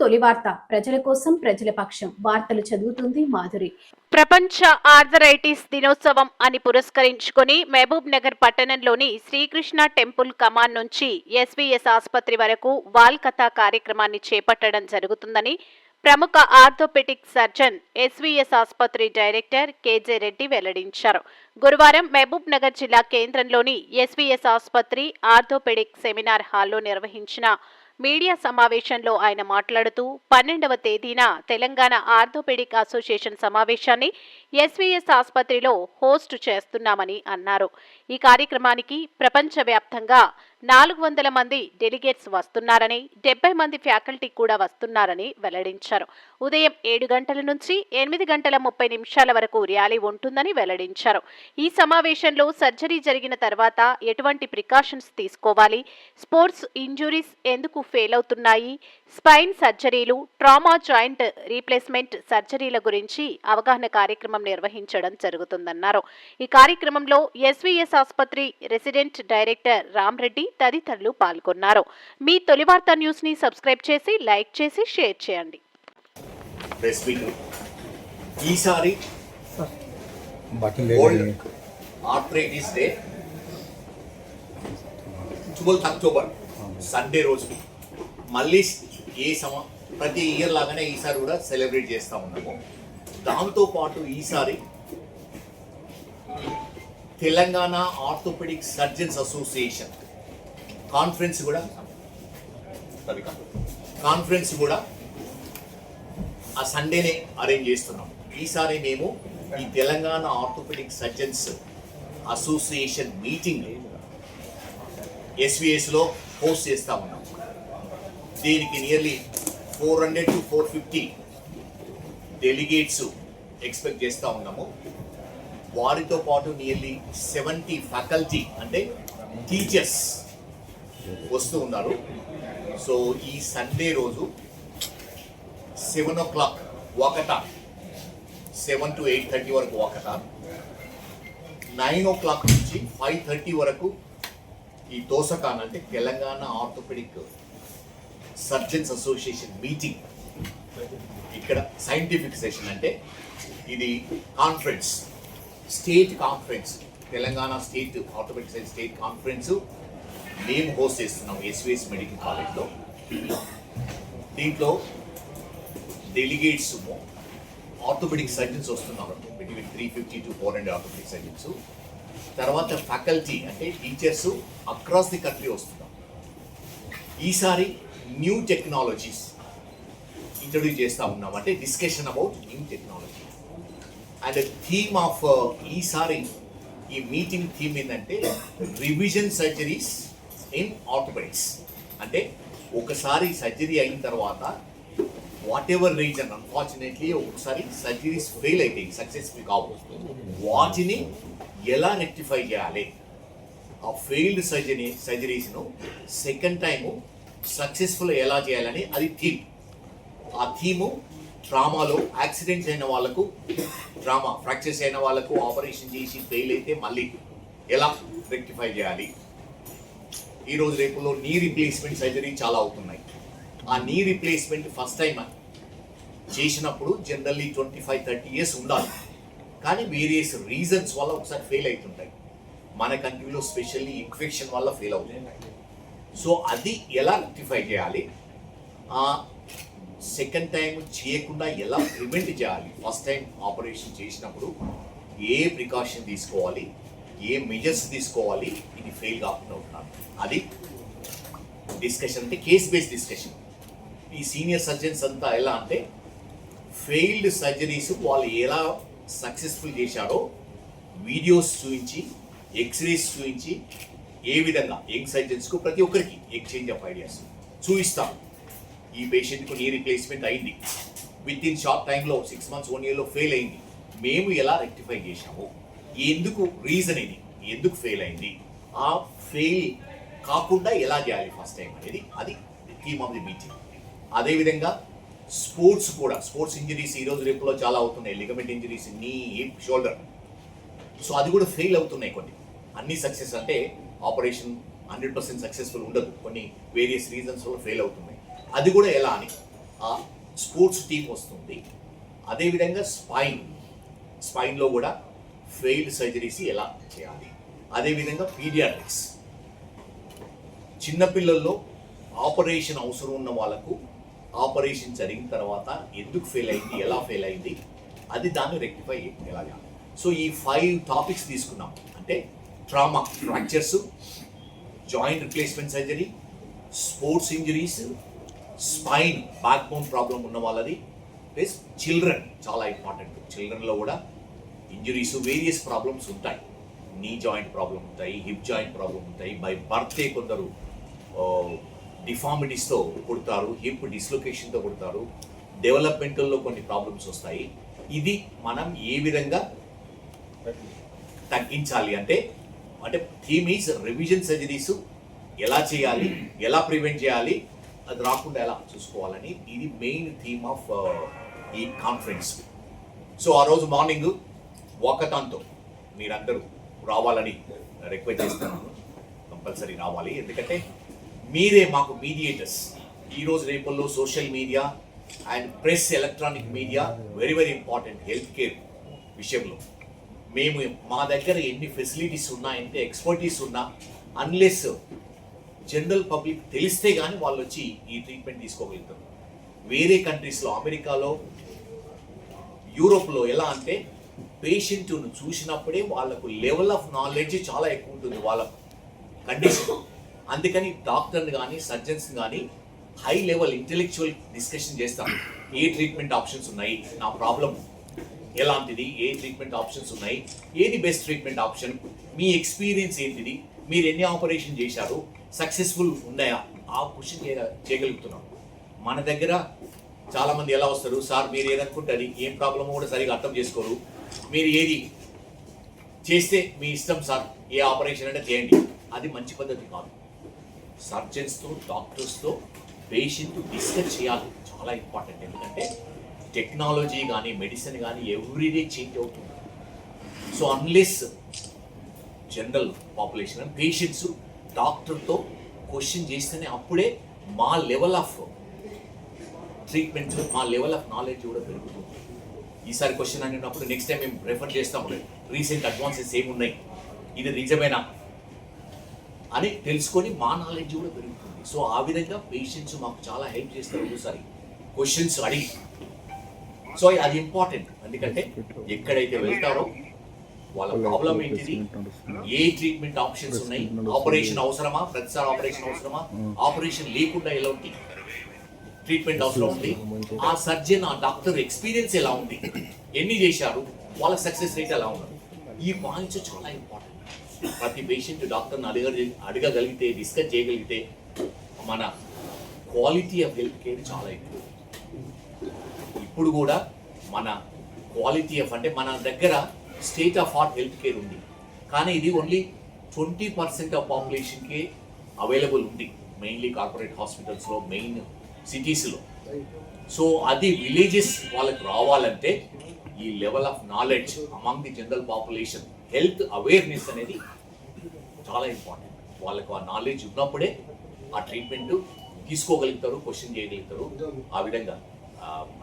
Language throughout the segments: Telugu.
టు తొలి వార్త. ప్రజల కోసం ప్రజల పక్షం. వార్తలు చదువుతుంది మాధురి. ప్రపంచ ఆర్థరైటిస్ దినోత్సవం అని పురస్కరించుకొని మహబూబ్ నగర్ పట్టణంలోని శ్రీకృష్ణ టెంపుల్ కమాన్ నుంచి ఎస్వీఎస్ ఆసుపత్రి వరకు వాల్కథా కార్యక్రమాన్ని చేపట్టడం జరుగుతుందని ప్రముఖ ఆర్థోపెటిక్ సర్జన్ ఎస్వీఎస్ ఆసుపత్రి డైరెక్టర్ కేజే రెడ్డి వెల్లడించారు. గురువారం మహబూబ్ నగర్ జిల్లా కేంద్రంలోని ఎస్వీఎస్ ఆసుపత్రి ఆర్థోపెడిక్ సెమినార్ హాల్లో నిర్వహించిన మీడియా సమావేశంలో ఆయన మాట్లాడుతూ పన్నెండవ తేదీన తెలంగాణ ఆర్థోపెడిక్ అసోసియేషన్ సమావేశాన్ని ఎస్వీఎస్ ఆసుపత్రిలో హోస్ట్ చేస్తున్నామని అన్నారు. ఈ కార్యక్రమానికి ప్రపంచవ్యాప్తంగా నాలుగు వందల మంది డెలిగేట్స్ వస్తున్నారని డెబ్బై మంది ఫ్యాకల్టీ కూడా వస్తున్నారని వెల్లడించారు. ఉదయం ఏడు గంటల నుంచి ఎనిమిది గంటల ముప్పై నిమిషాల వరకు ర్యాలీ ఉంటుందని వెల్లడించారు. ఈ సమావేశంలో సర్జరీ జరిగిన తర్వాత ఎటువంటి ప్రికాషన్స్ తీసుకోవాలి స్పోర్ట్స్ ఇంజురీస్ ఎందుకు ఫెయిల్ అవుతున్నాయి స్పైన్ సర్జరీలు ట్రామా జాయింట్ రీప్లేస్మెంట్ సర్జరీల గురించి అవగాహన కార్యక్రమం నిర్వహించడం జరుగుతుందన్నారు. ఈ కార్యక్రమంలో ఎస్వీఎస్ ఆసుపత్రి రెసిడెంట్ డైరెక్టర్ రామ్రెడ్డి తదితరులు పాల్గొన్నారు. మీ తొలి వార్తా న్యూస్ని సబ్స్క్రైబ్ చేసి లైక్ చేసి షేర్ చేయండి. ఈసారి arthritis day twelfth October Sunday రోజు. మళ్ళీ ఏ సమ ప్రతి ఇయర్ లాగానే ఈసారి కూడా సెలబ్రేట్ చేస్తూ ఉన్నాము. దాంతో పాటు ఈసారి Telangana orthopaedic surgeons association conference కూడా కాన్ఫరెన్స్ కూడా ఆ సండేనే అరేంజ్ చేస్తున్నాం. ఈసారి మేము ఈ Telangana orthopaedic surgeons association meeting ఎస్విఎస్లో host చేస్తా ఉన్నాం. దీనికి nearly four hundred to four fifty delegates expect చేస్తూ ఉన్నాము. వారితో పాటు నియర్లీ సెవెంటీ ఫ్యాకల్టీ అంటే టీచర్స్ వస్తూ ఉన్నారు. సో ఈ సండే రోజు seven o'clock walkathon seven to eight thirty వరకు వాకటా నైన్ ఓ క్లాక్ నుంచి ఫైవ్ థర్టీ వరకు ఈ దోసకాన్ అంటే Telangana orthopaedic surgeons association meeting ఇక్కడ సైంటిఫిక్ సెషన్ అంటే ఇది conference state conference Telangana state orthopaedic science state conference మేము హోస్ట్ చేస్తున్నాం ఎస్విఎస్ మెడికల్ కాలేజ్లో దీంట్లో డెలిగేట్స్ ఆర్థోపెడిక్ సర్జన్స్ వస్తున్నారు between three fifty to four hundred orthopaedic surgeons తర్వాత ఫ్యాకల్టీ అంటే టీచర్స్ అక్రాస్ ది కంట్రీ వస్తున్నారు. ఈసారి న్యూ టెక్నాలజీస్ ఇంట్రడ్యూస్ చేస్తా ఉన్నాం. అంటే discussion about new technology and theme of ఈసారి ఈ మీటింగ్ థీమ్ ఏంటంటే రివిజన్ సర్జరీస్ ఇన్ ఆర్థోపెడిక్స్ అంటే ఒకసారి సర్జరీ అయిన తర్వాత వాట్ ఎవర్ రీజన్ అన్ఫార్చునేట్లీ ఒకసారి సర్జరీస్ ఫెయిల్ అయితే సక్సెస్ఫుల్ కావచ్చు వాటిని ఎలా రెక్టిఫై చేయాలి? ఆ ఫెయిల్డ్ సర్జరీ సర్జరీస్ను సెకండ్ టైము సక్సెస్ఫుల్ ఎలా చేయాలని అది థీమ్ ఆ థీము ట్రామాలో యాక్సిడెంట్స్ అయిన వాళ్ళకు ట్రామా ఫ్రాక్చర్స్ అయిన వాళ్ళకు ఆపరేషన్ చేసి ఫెయిల్ అయితే మళ్ళీ ఎలా రెక్టిఫై చేయాలి? ఈ రోజు రేపులో నీ రీప్లేస్మెంట్ సర్జరీ చాలా అవుతున్నాయి. ఆ నీ రీప్లేస్మెంట్ ఫస్ట్ టైం చేసినప్పుడు generally twenty five thirty years ఉండాలి. కానీ వేరియస్ రీజన్స్ వల్ల ఒకసారి ఫెయిల్ అవుతుంటాయి. మన కంట్రీలో స్పెషల్లీ ఇన్ఫెక్షన్ వల్ల ఫెయిల్ అవుతుంటాయి సో అది ఎలా రెక్టిఫై చేయాలి? సెకండ్ టైం చేయకుండా ఎలా ప్రివెంట్ చేయాలి? ఫస్ట్ టైం ఆపరేషన్ చేసినప్పుడు ఏ ప్రికాషన్ తీసుకోవాలి? ఏ మెజర్స్ తీసుకోవాలి? ఇది ఫెయిల్ కాకుండా ఉంటున్నారు అది డిస్కషన్ అంటే కేస్ బేస్డ్ డిస్కషన్ ఈ సీనియర్ సర్జన్స్ అంతా ఎలా అంటే ఫెయిల్డ్ సర్జరీస్ వాళ్ళు ఎలా సక్సెస్ఫుల్ చేశారో వీడియోస్ చూపించి ఎక్స్రేస్ చూపించి ఏ విధంగా? యంగ్ సర్జన్స్కు ప్రతి ఒక్కరికి ఎక్స్చేంజ్ ఆఫ్ ఐడియాస్ చూపిస్తాం ఈ పేషెంట్కు నీ రిప్లేస్మెంట్ అయింది. విత్ ఇన్ షార్ట్ టైంలో సిక్స్ మంత్స్ వన్ ఇయర్లో ఫెయిల్ అయింది. మేము ఎలా రెక్టిఫై చేశాము? ఎందుకు రీజన్ ఇది? ఎందుకు ఫెయిల్ అయింది? ఆ ఫెయిల్ కాకుండా ఎలా చేయాలి ఫస్ట్ టైం అనేది అది థీమ్ ఆఫ్ ది మీటింగ్ అదేవిధంగా స్పోర్ట్స్ కూడా స్పోర్ట్స్ ఇంజరీస్ ఈ రోజు రేపులో చాలా అవుతున్నాయి. Ligament injuries knee hip shoulder so అది కూడా ఫెయిల్ అవుతున్నాయి కొన్ని. అన్ని సక్సెస్ అంటే ఆపరేషన్ హండ్రెడ్ పర్సెంట్ సక్సెస్ఫుల్ ఉండదు. కొన్ని వేరియస్ రీజన్స్ వల్ల ఫెయిల్ అవుతున్నాయి. అది కూడా ఎలా అని ఆ స్పోర్ట్స్ టీం వస్తుంది. అదేవిధంగా స్పైన్ స్పైన్లో కూడా ఫెయిల్డ్ సర్జరీస్ ఎలా చేయాలి? అదేవిధంగా పీడియాట్రిక్స్. చిన్నపిల్లల్లో ఆపరేషన్ అవసరం ఉన్న వాళ్ళకు ఆపరేషన్ జరిగిన తర్వాత ఎందుకు ఫెయిల్ అయింది ఎలా ఫెయిల్ అయింది అది దాన్ని రెక్టిఫై ఎలా చేయాలి? సో ఈ ఫైవ్ టాపిక్స్ తీసుకున్నాం. అంటే trauma fractures joint replacement surgery sports injuries spine back bone problem ఉన్న వాళ్ళది ప్లస్ చిల్డ్రన్ చాలా ఇంపార్టెంట్. చిల్డ్రన్లో కూడా ఇంజరీస్ వేరియస్ ప్రాబ్లమ్స్ ఉంటాయి. నీ జాయింట్ ప్రాబ్లం ఉంటాయి హిప్ జాయింట్ ప్రాబ్లం ఉంటాయి. బై బర్త్డే కొందరు డిఫార్మిటీస్తో పుడతారు హిప్ డిస్లొకేషన్తో పుడతారు. డెవలప్మెంటల్లో కొన్ని ప్రాబ్లమ్స్ వస్తాయి. ఇది మనం ఏ విధంగా తగ్గించాలి అంటే అంటే థీమ్ ఈజ్ రివిజన్ సర్జరీస్ ఎలా చేయాలి? ఎలా ప్రివెంట్ చేయాలి? అది రాకుండా ఎలా చూసుకోవాలని. ఇది మెయిన్ థీమ్ ఆఫ్ ఈ కాన్ఫరెన్స్ సో ఆ రోజు మార్నింగ్ వాకథాన్తో మీరందరూ రావాలని రిక్వెస్ట్ చేస్తున్నాను. కంపల్సరీ రావాలి. ఎందుకంటే మీరే మాకు మీడియేటర్స్ ఈరోజు రేపల్లో social media and press electronic media very very important health care విషయంలో. మేము మా దగ్గర ఎన్ని ఫెసిలిటీస్ ఉన్నా ఎంత ఎక్స్పర్టీస్ ఉన్నా అన్లెస్ జనరల్ పబ్లిక్ తెలిస్తే కానీ వాళ్ళు వచ్చి ఈ ట్రీట్మెంట్ తీసుకోగలుగుతారు. వేరే కంట్రీస్లో అమెరికాలో యూరోప్లో ఎలా అంటే పేషెంట్ను చూసినప్పుడే వాళ్ళకు లెవెల్ ఆఫ్ నాలెడ్జ్ చాలా ఎక్కువ ఉంటుంది వాళ్ళ కండిషన్. అందుకని డాక్టర్ని కానీ సర్జన్స్ కానీ హై లెవెల్ ఇంటెలెక్చువల్ డిస్కషన్ చేస్తాం ఏ ట్రీట్మెంట్ ఆప్షన్స్ ఉన్నాయి? నా ప్రాబ్లం ఎలాంటిది? ఏ ట్రీట్మెంట్ ఆప్షన్స్ ఉన్నాయి? ఏది బెస్ట్ ట్రీట్మెంట్ ఆప్షన్? మీ ఎక్స్పీరియన్స్ ఏంటిది? మీరు ఎన్ని ఆపరేషన్ చేశారు? సక్సెస్ఫుల్ ఉన్నాయా? ఆ క్వశ్చన్ చేయగలుగుతున్నాం. మన దగ్గర చాలా మంది ఎలా వస్తారు? సార్ మీరు ఏదనుకుంటే అది ఏం ప్రాబ్లమో కూడా సరిగా అర్థం చేసుకోరు. మీరు ఏది చేస్తే మీ ఇష్టం సార్ ఏ ఆపరేషన్ అంటే చేయండి. అది మంచి పద్ధతి కాదు. సర్జన్స్తో డాక్టర్స్తో పేషెంట్ డిస్కస్ చేయాలి. చాలా ఇంపార్టెంట్. ఎందుకంటే టెక్నాలజీ కానీ మెడిసిన్ కానీ ఎవ్రీడే చేంజ్ అవుతుంది. So unless general population patients డాక్టర్తో క్వశ్చన్ చేస్తేనే అప్పుడే మా లెవెల్ ఆఫ్ ట్రీట్మెంట్ మా లెవెల్ ఆఫ్ నాలెడ్జ్ కూడా పెరుగుతుంది. ఈసారి క్వశ్చన్ అన్నప్పుడు నెక్స్ట్ టైం మేము రెఫర్ చేస్తాం. రీసెంట్ అడ్వాన్సెస్ ఏమున్నాయి? ఇది నిజమేనా? అని తెలుసుకొని మా నాలెడ్జ్ కూడా పెరుగుతుంది. సో ఆ విధంగా పేషెంట్స్ మాకు చాలా హెల్ప్ చేస్తారు ఒకసారి. క్వశ్చన్స్ అడిగి. సో అది ఇంపార్టెంట్ ఎందుకంటే ఎక్కడైతే వెళ్తారో వాళ్ళ ప్రాబ్లం ఏంటిది? ఏ ట్రీట్మెంట్ ఆప్షన్స్ ఉన్నాయి? ఆపరేషన్ అవసరమా? ప్రతిసారి ఆపరేషన్ అవసరమా? ఆపరేషన్ లేకుండా ఎలాంటి ట్రీట్మెంట్ అవసరం ఉంది ఆ సర్జన్ ఆ డాక్టర్ ఎక్స్పీరియన్స్ ఎలా ఉంది? ఎన్ని చేశారు? వాళ్ళ సక్సెస్ రేట్ ఎలా ఉన్నారు ఈ పాయింట్స్ చాలా ఇంపార్టెంట్ ప్రతి పేషెంట్ డాక్టర్ని అడగ అడగగలిగితే డిస్కస్ చేయగలిగితే మన క్వాలిటీ ఆఫ్ హెల్త్ కేర్ చాలా ఎక్కువ. ఇప్పుడు కూడా మన క్వాలిటీ ఆఫ్ అంటే మన దగ్గర state of art health care ఉంది. కానీ ఇది ఓన్లీ ట్వంటీ పర్సెంట్ ఆఫ్ పాపులేషన్కే అవైలబుల్ ఉంది. మెయిన్లీ కార్పొరేట్ హాస్పిటల్స్లో మెయిన్ సిటీస్లో సో అది విలేజెస్ వాళ్ళకి రావాలంటే ఈ level of knowledge among the general population health awareness అనేది చాలా ఇంపార్టెంట్ వాళ్ళకు ఆ నాలెడ్జ్ ఉన్నప్పుడే ఆ ట్రీట్మెంట్ తీసుకోగలుగుతారు క్వశ్చన్ చేయగలుగుతారు ఆ విధంగా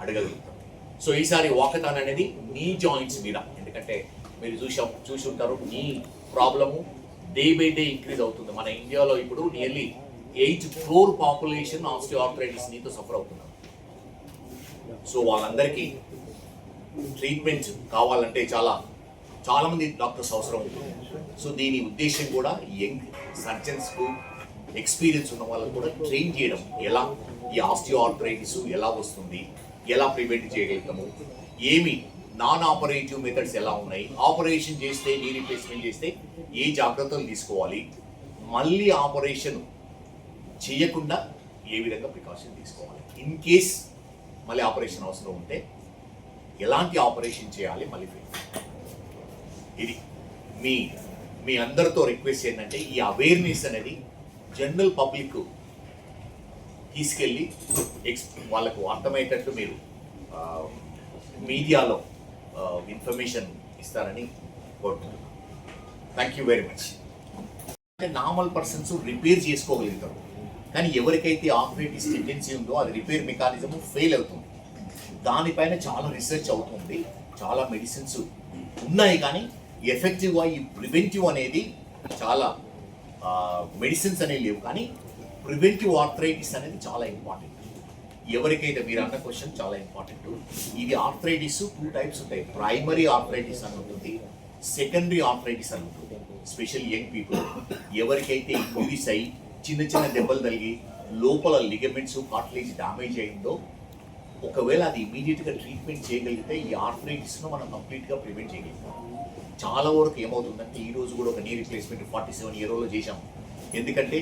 అడగలుగుతారు సో ఈసారి వాకథాన్ అనేది నీ జాయింట్స్ మీద ఎందుకంటే మీరు చూసా చూసి ఉంటారు knee problem day by day increase అవుతుంది. మన ఇండియాలో ఇప్పుడు nearly eight crore population osteoarthritis నీతో సఫర్ అవుతున్నారు సో వాళ్ళందరికీ ట్రీట్మెంట్ కావాలంటే చాలా చాలా మంది డాక్టర్స్ అవసరం ఉంటుంది. సో దీని ఉద్దేశం కూడా యంగ్ సర్జన్స్కు ఎక్స్పీరియన్స్ ఉన్న వాళ్ళకు కూడా ట్రైన్ చేయడం. ఎలా? ఈ ఆస్టియోఆర్థరైటిస్ ఎలా వస్తుంది? ఎలా ప్రివెంట్ చేయగలుగుతాము? ఏమి? నాన్ ఆపరేటివ్ మెథడ్స్ ఎలా ఉన్నాయి? ఆపరేషన్ చేస్తే నీ రిప్లేస్మెంట్ చేస్తే ఏ జాగ్రత్తలు తీసుకోవాలి? మళ్ళీ ఆపరేషన్ చేయకుండా ఏ విధంగా ప్రికాషన్ తీసుకోవాలి? ఇన్ కేస్ మళ్ళీ ఆపరేషన్ అవసరం ఉంటే ఎలాంటి ఆపరేషన్ చేయాలి మళ్ళీ ఇది మీ మీ అందరితో రిక్వెస్ట్ ఏంటంటే ఈ అవేర్నెస్ అనేది జనరల్ పబ్లిక్ తీసుకెళ్ళి ఎక్స్ వాళ్ళకు అర్థమయ్యేటట్టు మీరు మీడియాలో ఇన్ఫర్మేషన్ ఇస్తారని కోరుకుంటున్నాను. థ్యాంక్ యూ వెరీ మచ్ అంటే నార్మల్ పర్సన్స్ రిపేర్ చేసుకోగలుగుతారు. కానీ ఎవరికైతే ఆపరేటిస్ టెండెన్సీ ఉందో అది రిపేర్ మెకానిజం ఫెయిల్ అవుతుంది. దానిపైన చాలా రీసెర్చ్ అవుతుంది. చాలా మెడిసిన్స్ ఉన్నాయి కానీ ఎఫెక్టివ్గా ఈ ప్రివెంటివ్ అనేది చాలా మెడిసిన్స్ అనేవి లేవు కానీ ప్రివెంటివ్ ఆర్థరైటిస్ అనేది చాలా ఇంపార్టెంట్. ఎవరికైతే మీరు అన్న క్వశ్చన్ చాలా ఇంపార్టెంట్. ఇది ఆర్థరైటిస్ టూ టైప్స్ ఉంటాయి. ప్రైమరీ ఆర్థరైటిస్ అని ఉంటుంది సెకండరీ ఆర్థరైటిస్ అని ఉంటుంది. స్పెషల్ యంగ్ పీపుల్ ఎవరికైతే ఇంక్రీస్ అయ్యి చిన్న చిన్న దెబ్బలు తగిలి లోపల లిగమెంట్స్ కార్టిలేజ్ డ్యామేజ్ అయిందో ఒకవేళ అది ఇమీడియట్గా ట్రీట్మెంట్ చేయగలిగితే ఈ ఆర్థరైటిస్ను మనం కంప్లీట్గా ప్రివెంట్ చేయగలుగుతాం. చాలా వరకు ఏమవుతుందంటే ఈ రోజు కూడా ఒక నీ రిప్లేస్మెంట్ ఫార్టీ సెవెన్ ఇయర్లో చేశాం. ఎందుకంటే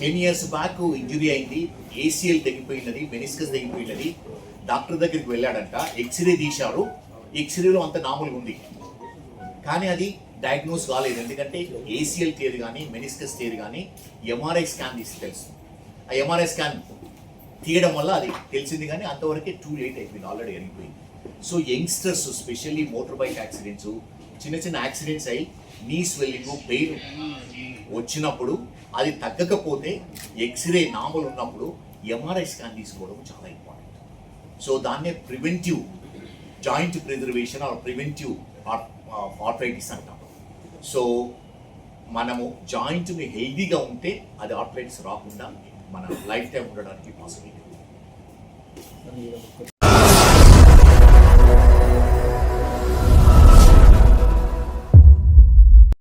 టెన్ ఇయర్స్ బ్యాక్ ఇంజురీ అయింది ఏసీఎల్ తెగిపోయినది మెనిస్కస్ తెగిపోయినది డాక్టర్ దగ్గరికి వెళ్ళాడంట ఎక్స్రే తీశారు ఎక్స్రేలో అంత నార్మల్గా ఉంది. కానీ అది డయాగ్నోస్ కాలేదు. ఎందుకంటే ఏసీఎల్ టేర్ కానీ మెనిస్కస్ టేర్ కానీ ఎంఆర్ఐ స్కాన్ తీసి తెలుసు. ఆ ఎంఆర్ఐ స్కాన్ తీయడం వల్ల అది తెలిసింది కానీ అంతవరకే టూ లేట్ అయిపోయింది ఆల్రెడీ అయిపోయింది so youngsters specially motor bike accidents చిన్న చిన్న యాక్సిడెంట్స్ అయ్యి నీ స్వెల్లింగ్ పెయిన్ వచ్చినప్పుడు అది తగ్గకపోతే ఎక్స్రే నామలు ఉన్నప్పుడు ఎంఆర్ఐ స్కాన్ తీసుకోవడం చాలా ఇంపార్టెంట్ సో దాన్నే preventive joint preservation or preventive arthritis అంటాం సో మనము జాయింట్ని హెల్దీగా ఉంటే అది ఆర్థరైటిస్ రాకుండా మన లైఫ్ టైం ఉండడానికి పాసిబిలిటీ